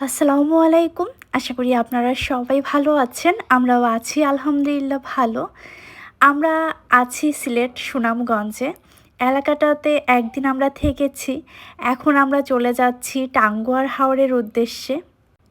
আসসালামু আলাইকুম। আশা করি আপনারা সবাই ভালো আছেন, আমরাও আছি, আলহামদুলিল্লাহ ভালো। আমরা আছি সিলেট সুনামগঞ্জে। এলাকাটাতে একদিন আমরা থেকেছি, এখন আমরা চলে যাচ্ছি টাঙ্গুয়ার হাওড়ের উদ্দেশ্যে।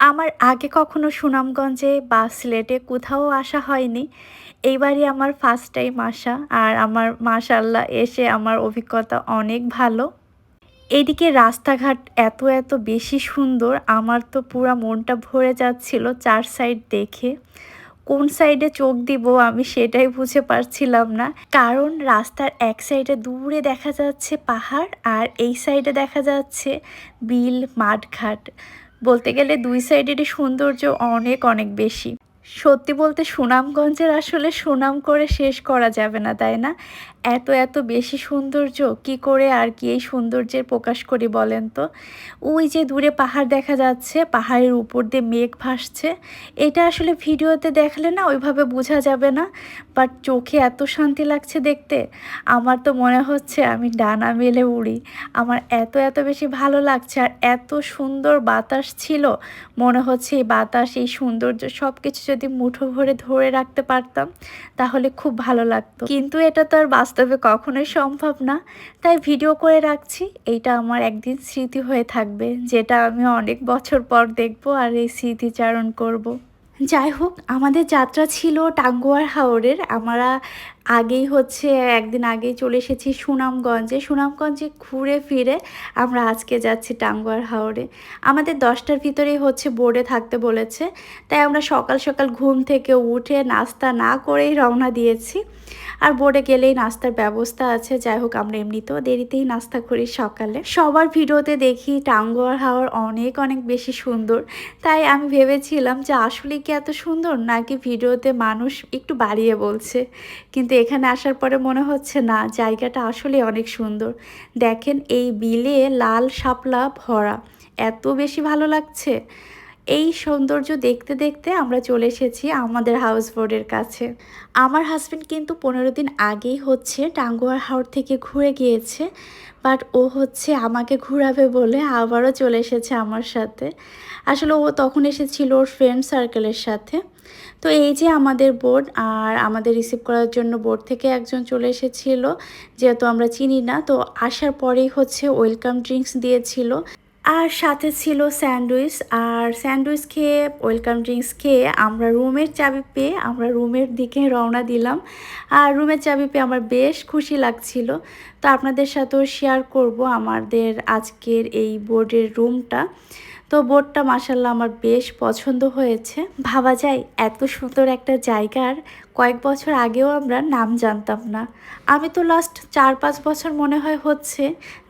আমার আগে কখনো সুনামগঞ্জে বা সিলেটে কোথাও আসা হয়নি। এইবারই আমার ফার্স্ট টাইম আসা আর আমার মাশাল্লাহ এসে আমার অভিজ্ঞতা অনেক ভালো। এদিকে রাস্তাঘাট এত এত বেশি সুন্দর, আমার তো পুরো মনটা ভরে যাচ্ছিল চার সাইড দেখে। কোন সাইডে চোখ দিব আমি সেটাই বুঝে পারছিলাম না। কারণ রাস্তার এক সাইডে দূরে দেখা যাচ্ছে পাহাড় আর এই সাইডে দেখা যাচ্ছে বিল, মাঠঘাট। বলতে গেলে দুই সাইডেরই সৌন্দর্য অনেক অনেক বেশি। সত্যি বলতে সুনামগঞ্জের আসলে সুনাম করে শেষ করা যাবে না, তাই না? এত এত বেশি সৌন্দর্য, কি করে আর কি এই সৌন্দর্যের প্রকাশ করি বলেন তো? ওই যে দূরে পাহাড় দেখা যাচ্ছে, পাহাড়ের উপর দিয়ে মেঘ ভাসছে। এটা আসলে ভিডিওতে দেখলে না ওইভাবে বোঝা যাবে না বাট চোখে এত শান্তি লাগছে দেখতে। আমার তো মনে হচ্ছে আমি ডানা মেলে উড়ি। আমার এত এত বেশি ভালো লাগছে আর এত সুন্দর বাতাস ছিল। মনে হচ্ছে এই বাতাস, এই সৌন্দর্য সব কিছু যদি মুঠো ভরে ধরে রাখতে পারতাম, তাহলে খুব ভালো লাগতো। কিন্তু এটা তো আর বাস্তবে কখনোই সম্ভব না। তাই ভিডিও করে রাখছি। এইটা আমার একদিন স্মৃতি হয়ে থাকবে, যেটা আমি অনেক বছর পর দেখব আর এই স্মৃতিচারণ করব। যাই হোক, আমাদের যাত্রা ছিল টাঙ্গুয়ার হাওড়ের আমরা আগেই হচ্ছে একদিন আগেই চলে এসেছি সুনামগঞ্জে। সুনামগঞ্জে ঘুরে ফিরে আমরা আজকে যাচ্ছি টাঙ্গুয়ার হাওড়ে আমাদের দশটার ভিতরেই হচ্ছে বোর্ডে থাকতে বলেছে। তাই আমরা সকাল সকাল ঘুম থেকে উঠে নাস্তা না করেই রওনা দিয়েছি। আর বোর্ডে গেলেই নাস্তার ব্যবস্থা আছে, যাই হোক আমরা এমনিতেও দেরিতেই নাস্তা করি সকালে। সবার ভিডিওতে দেখি টাঙ্গুয়ার হাওয়ার অনেক অনেক বেশি সুন্দর। তাই আমি ভেবেছিলাম যে আসলে কি এত সুন্দর, নাকি ভিডিওতে মানুষ একটু বাড়িয়ে বলছে। কিন্তু এখানে আসার পরে মনে হচ্ছে না, জায়গাটা আসলে অনেক সুন্দর। দেখেন এই বিলে লাল শাপলা ভরা, এত বেশি ভালো লাগছে। এই সৌন্দর্য দেখতে দেখতে আমরা চলে এসেছি আমাদের হাউস বোর্ডের কাছে। আমার হাজব্যান্ড কিন্তু পনেরো দিন আগেই হচ্ছে টাঙ্গুয়ার হাওড় থেকে ঘুরে গিয়েছে বাট ও হচ্ছে আমাকে ঘুরাবে বলে আবারও চলে এসেছে আমার সাথে। আসলে ও তখন এসেছিল ওর ফ্রেন্ড সার্কেলের সাথে। তো এই যে আমাদের বোর্ড আর আমাদের রিসিভ করার জন্য বোর্ড থেকে একজন চলে এসেছিল, যেহেতু আমরা চিনি না, তো আসার পরেই হচ্ছে ওয়েলকাম ড্রিঙ্কস দিয়েছিল। আর সাথে ছিল স্যান্ডউইচ, আর স্যান্ডউইচ খেয়ে, ওয়েলকাম ড্রিঙ্কস খেয়ে আমরা রুমের চাবি পেয়ে আমরা রুমের দিকে রওনা দিলাম। আর রুমের চাবি পেয়ে আমার বেশ খুশি লাগছিল। তো আপনাদের সাথেও শেয়ার করব আমাদের আজকের এই বোর্ডের রুমটা তো বোটটা মাসাল্লাহ আমার বেশ পছন্দ হয়েছে। ভাবা যায় এত সুন্দর একটা জায়গার কয়েক বছর আগেও আমরা নাম জানতাম না। আমি তো লাস্ট চার পাঁচ বছর মনে হয় হচ্ছে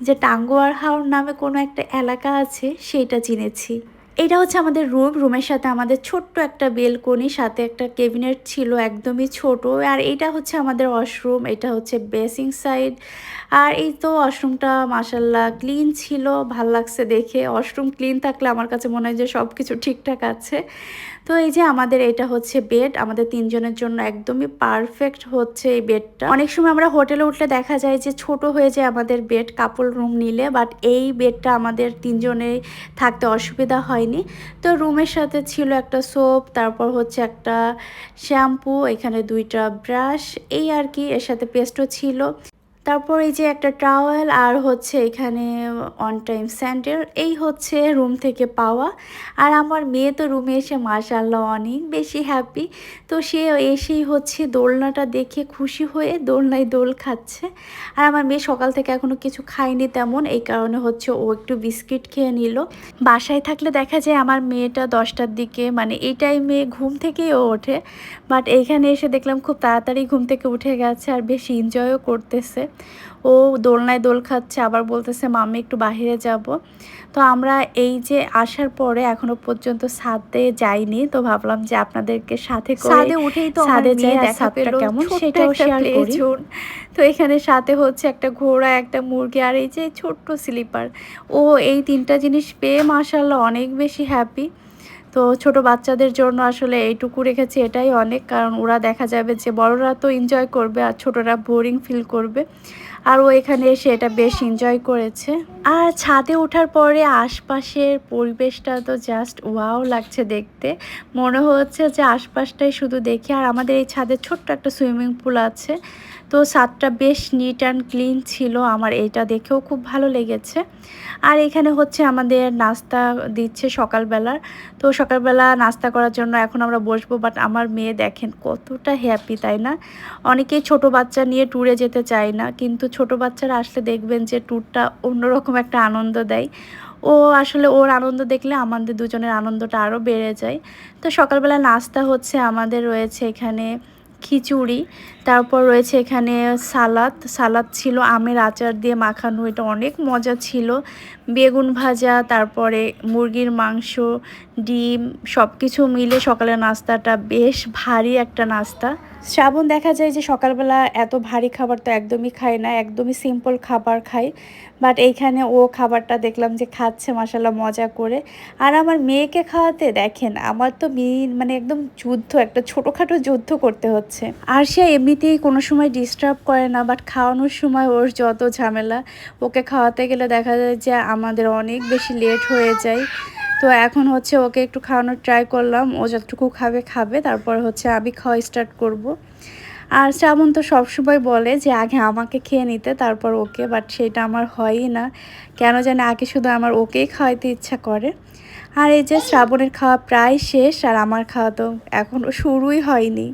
যে টাঙ্গুয়ার হাওর নামে কোনো একটা এলাকা আছে, সেইটা চিনেছি এটা হচ্ছে আমাদের রুম রুমের সাথে আমাদের ছোট্ট একটা বেলকনি সাথে একটা কেবিনেট ছিল একদমই ছোট। আর এটা হচ্ছে আমাদের ওয়াশরুম এটা হচ্ছে বেসিং সাইড আর এই তো ওয়াশরুমটা মাসাল্লাহ ক্লিন ছিল, ভালো লাগছে দেখে। ওয়াশরুম ক্লিন থাকলে আমার কাছে মনে হয় যে সব কিছু ঠিকঠাক আছে। তো এই যে আমাদের এটা হচ্ছে বেড আমাদের তিনজনের জন্য একদমই পারফেক্ট হচ্ছে এই বেডটা অনেক সময় আমরা হোটেলে উঠলে দেখা যায় যে ছোট হয়ে যায় আমাদের বেড কাপড় রুম নিলে বাট এই বেডটা আমাদের তিনজনে থাকতে অসুবিধা হয়নি। তো রুমের সাথে ছিল একটা সোপ তারপর হচ্ছে একটা শ্যাম্পু এখানে দুইটা ব্রাশ এই আর কি, এর সাথে পেস্টও ছিল। তারপর এই যে একটা টাওয়েল আর হচ্ছে এখানে অন টাইম স্যান্ডেল এই হচ্ছে রুম থেকে পাওয়া। আর আমার মেয়ে তো রুমে এসে মাশাল্লাহ অনেক বেশি হ্যাপি তো সে এসেই হচ্ছে দোলনাটা দেখে খুশি হয়ে দোলনায় দোল খাচ্ছে। আর আমার মেয়ে সকাল থেকে এখনও কিছু খায়নি তেমন, এই কারণে হচ্ছে ও একটু বিস্কিট খেয়ে নিল। বাসায় থাকলে দেখা যায় আমার মেয়েটা দশটার দিকে মানে এই টাইমে ঘুম থেকেই ও ওঠে। বাট এইখানে এসে দেখলাম খুব তাড়াতাড়ি ঘুম থেকে উঠে গেছে আর বেশি এনজয়ও করতেছে। ও দোলনায় দোল খাচ্ছে আবার বলতেছে মামি একটু বাহিরে যাব। তো আমরা এই যে আসার পরে এখনও পর্যন্ত ছাদে যাইনি তো ভাবলাম যে আপনাদেরকে সাথে উঠেই তো যাই দেখা কেমন সেটাও শেয়ার করি। তো এখানে সাথে হচ্ছে একটা ঘোড়া একটা মুরগি আর এই যে ছোট্ট স্লিপার। ও এই তিনটা জিনিস পেয়ে মাসাল্লাহ অনেক বেশি হ্যাপি তো ছোট বাচ্চাদের জন্য আসলে এইটুকু রেখেছি এটাই অনেক, কারণ ওরা দেখা যাবে যে বড়রা তো এনজয় করবে আর ছোটরা বোরিং ফিল করবে। আর ও এখানে এসে এটা বেশ এনজয় করেছে। আর ছাদে ওঠার পরে আশপাশের পরিবেশটা তো জাস্ট ওয়াও লাগছে দেখতে। মনে হচ্ছে যে আশপাশটাই শুধু দেখি, আর আমাদের এই ছাদে ছোট্ট একটা সুইমিং পুল আছে। তো ছাদটা বেশ নিট অ্যান্ড ক্লিন ছিল আমার এটা দেখেও খুব ভালো লেগেছে। আর এখানে হচ্ছে আমাদের নাস্তা দিচ্ছে সকালবেলার তো সকালবেলা নাস্তা করার জন্য এখন আমরা বসবো বাট আমার মেয়ে দেখেন কতটা হ্যাপি তাই না? অনেকেই ছোট বাচ্চা নিয়ে ট্যুরে যেতে চায় না, কিন্তু ছোট বাচ্চারা আসলে দেখবেন যে ট্যুরটা অন্যরকম একটা আনন্দ দেয়। ও আসলে ওর আনন্দ দেখলে আমাদের দুজনের আনন্দটা আরও বেড়ে যায়। তো সকালবেলা নাস্তা হচ্ছে আমাদের রয়েছে এখানে খিচুড়ি, তারপর রয়েছে এখানে সালাদ। সালাদ ছিল আমের আচার দিয়ে মাখানো, এটা অনেক মজা ছিল। বেগুন ভাজা, তারপরে মুরগির মাংস ডিম সব কিছু মিলে সকালের নাস্তাটা বেশ ভারী একটা নাস্তা। শ্রাবণ দেখা যায় যে সকালবেলা এত ভারী খাবার তো একদমই খায় না, একদমই সিম্পল খাবার খায় বাট এইখানে ও খাবারটা দেখলাম যে খাচ্ছে মাসাল্লাহ মজা করে। আর আমার মেয়েকে খাওয়াতে দেখেন, আমার তো মেয়ে মানে একদম যুদ্ধ, একটা ছোটোখাটো যুদ্ধ করতে হচ্ছে। আর সে এমনিতেই কোনো সময় ডিস্টার্ব করে না বাট খাওয়ানোর সময় ওর যত ঝামেলা, ওকে খাওয়াতে গেলে দেখা যায় যে আমাদের অনেক বেশি লেট হয়ে যায়। তো এখন হচ্ছে ওকে একটু খাওয়ানোর ট্রাই করলাম। ও যতটুকু খাবে খাবে। তারপর হচ্ছে আমি খাওয়া স্টার্ট করব। আর শ্রাবণ তো সবসময় বলে যে, আগে আমাকে খেয়ে নিতে, তারপর ওকে। বাট সেটা আমার হয়ই না। কেন জানি আগে শুধু আমার ওকেই খাওয়াইতে ইচ্ছা করে। আর এই যে শ্রাবণের খাওয়া প্রায় শেষ, আর আমার খাওয়া তো এখনও শুরুই হয়নি।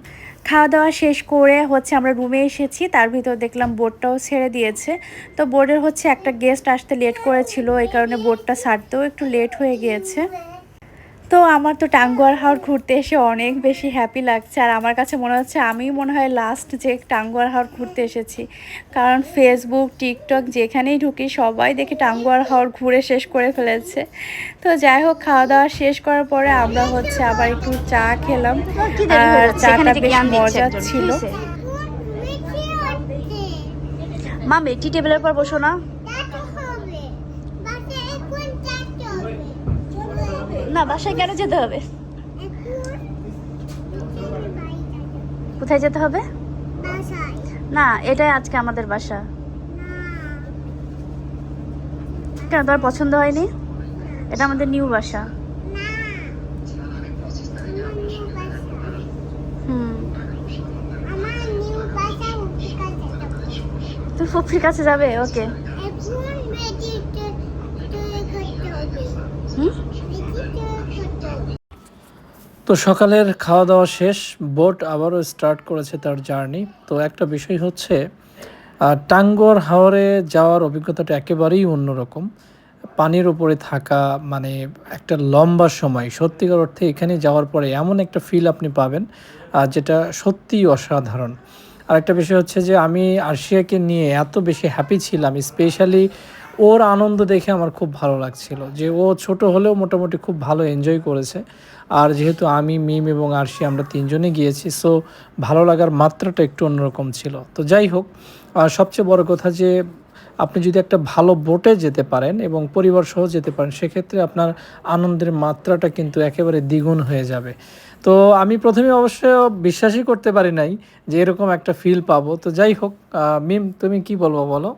খাওয়া দাওয়া শেষ করে হচ্ছে আমরা রুমে এসেছি, তার ভিতর দেখলাম বোর্ডটাও ছেড়ে দিয়েছে। তো বোর্ডের হচ্ছে একটা গেস্ট আসতে লেট করেছিল, এই কারণে বোর্ডটা সারতেও একটু লেট হয়ে গিয়েছে। তো আমার তো টাঙ্গুয়ার হাওড় ঘুরতে এসে অনেক বেশি হ্যাপি লাগছে। আর আমার কাছে মনে হচ্ছে আমি মনে হয় লাস্ট যে টাঙ্গুয়ার হাওড় ঘুরতে এসেছি। কারণ ফেসবুক টিকটক যেখানেই ঢুকি সবাই দেখি টাঙ্গুয়ার হাওড় ঘুরে শেষ করে ফেলেছে। তো যাই হোক খাওয়া দাওয়া শেষ করার পরে আমরা হচ্ছে আবার একটু চা খেলাম। আর চাটা বেশ মজা ছিল। মা টি টেবিলের পর বসো না। না, বাসায় কেন যেতে হবে? কোথায় যেতে হবে? না, এটাই আজকে আমাদের বাসা। কেন, তোমার পছন্দ হয়নি? এটা আমাদের নিউ বাসা। তুমি ফুপির কাছে যাবে? ওকে। তো সকালের খাওয়া দাওয়া শেষ, বোট আবারও স্টার্ট করেছে তার জার্নি তো একটা বিষয় হচ্ছে টাঙ্গর হাওরে যাওয়ার অভিজ্ঞতাটা একেবারেই অন্যরকম। পানির উপরে থাকা মানে একটা লম্বা সময়। সত্যিকার অর্থে এখানে যাওয়ার পরে এমন একটা ফিল আপনি পাবেন যেটা সত্যিই অসাধারণ। আর একটা বিষয় হচ্ছে যে, আমি আর্শিয়াকে নিয়ে এত বেশি হ্যাপি ছিলাম স্পেশালি ওর আনন্দ দেখে আমার খুব ভালো লাগছিল। যে ও ছোট হলেও মোটামুটি খুব ভালো এনজয় করেছে। আর যেহেতু আমি, মিম এবং আরশি আমরা তিনজনে গিয়েছি সো ভালো লাগার মাত্রাটা একটু অন্যরকম ছিল। তো যাই হোক সবচেয়ে বড় কথা যে, আপনি যদি একটা ভালো বোটে যেতে পারেন এবং পরিবার সহ যেতে পারেন, সেক্ষেত্রে আপনার আনন্দের মাত্রাটা কিন্তু একেবারে দ্বিগুণ হয়ে যাবে। তো আমি প্রথমে অবশ্য বিশ্বাসই করতে পারি নাই যে এরকম একটা ফিল পাবো। তো যাই হোক মিম, তুমি কি বলব বলো?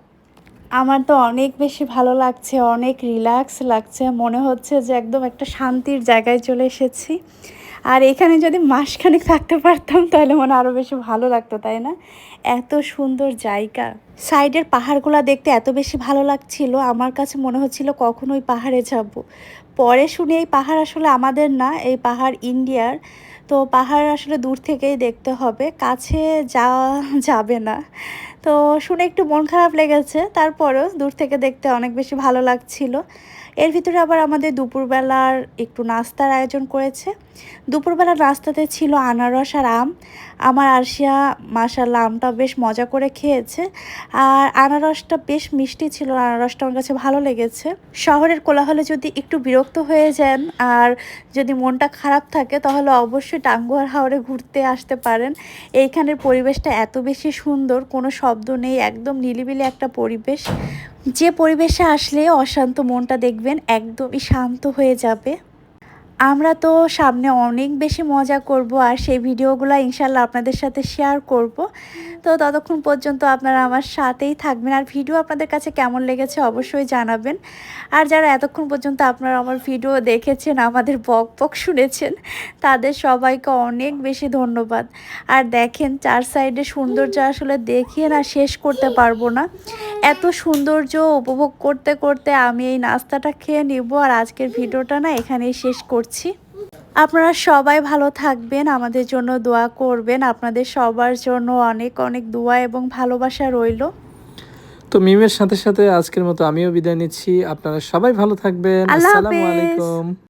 আমার তো অনেক বেশি ভালো লাগছে, অনেক রিল্যাক্স লাগছে, মনে হচ্ছে যে একদম একটা শান্তির জায়গায় চলে এসেছি। আর এখানে যদি মাসখানেক থাকতে পারতাম, তাহলে মনে আরও বেশি ভালো লাগতো, তাই না? এত সুন্দর জায়গা। সাইডের পাহাড়গুলো দেখতে এত বেশি ভালো লাগছিল, আমার কাছে মনে হচ্ছিল কখন ওই পাহাড়ে যাব। পরে শুনি এই পাহাড় আসলে আমাদের না, এই পাহাড় ইন্ডিয়ার। তো পাহাড় আসলে দূর থেকেই দেখতে হবে, কাছে যাওয়া যাবে না। তো শুনে একটু মন খারাপ লেগেছে, তারপরেও দূর থেকে দেখতে অনেক বেশি ভালো লাগছিল। এর ভিতরে আবার আমাদের দুপুরবেলার একটু নাস্তার আয়োজন করেছে। দুপুরবেলার নাস্তাতে ছিল আনারস আর আম। আমার আরশিয়া মাসাল্লাহ আমটা বেশ মজা করে খেয়েছে। আর আনারসটা বেশ মিষ্টি ছিল, আনারসটা আমার কাছে ভালো লেগেছে। শহরের কোলাহলে যদি একটু বিরক্ত হয়ে যান আর যদি মনটা খারাপ থাকে, তাহলে অবশ্যই টাঙ্গুয়ার হাওড়ে ঘুরতে আসতে পারেন। এইখানের পরিবেশটা এত বেশি সুন্দর, কোনো শব্দ নেই, একদম নিলিবিলি একটা পরিবেশ। যে পরিবেশে আসলে অশান্ত মনটা দেখবেন, একদমই শান্ত হয়ে যাবে। আমরা তো সামনে অনেক বেশি মজা করব আর সেই ভিডিওগুলো ইনশাল্লাহ আপনাদের সাথে শেয়ার করব। তো ততক্ষণ পর্যন্ত আপনারা আমার সাথেই থাকবেন আর ভিডিও আপনাদের কাছে কেমন লেগেছে অবশ্যই জানাবেন। আর যারা এতক্ষণ পর্যন্ত আপনারা আমার ভিডিও দেখেছেন, আমাদের বক বক শুনেছেন, তাদের সবাইকে অনেক বেশি ধন্যবাদ। আর দেখেন চার সাইডে সৌন্দর্য আসলে দেখিয়ে না শেষ করতে পারব না। এত সৌন্দর্য উপভোগ করতে করতে আমি এই নাস্তাটা খেয়ে নিব আর আজকের ভিডিওটা না এখানেই শেষ করছি। আপনারা সবাই ভালো থাকবেন আমাদের জন্য দোয়া করবেন। আপনাদের সবার জন্য অনেক অনেক দোয়া এবং ভালোবাসা রইল। তো মিমের সাথে সাথে আজকের মতো আমিও বিদায় নিচ্ছি। আপনারা সবাই ভালো থাকবেন। আসসালামু আলাইকুম।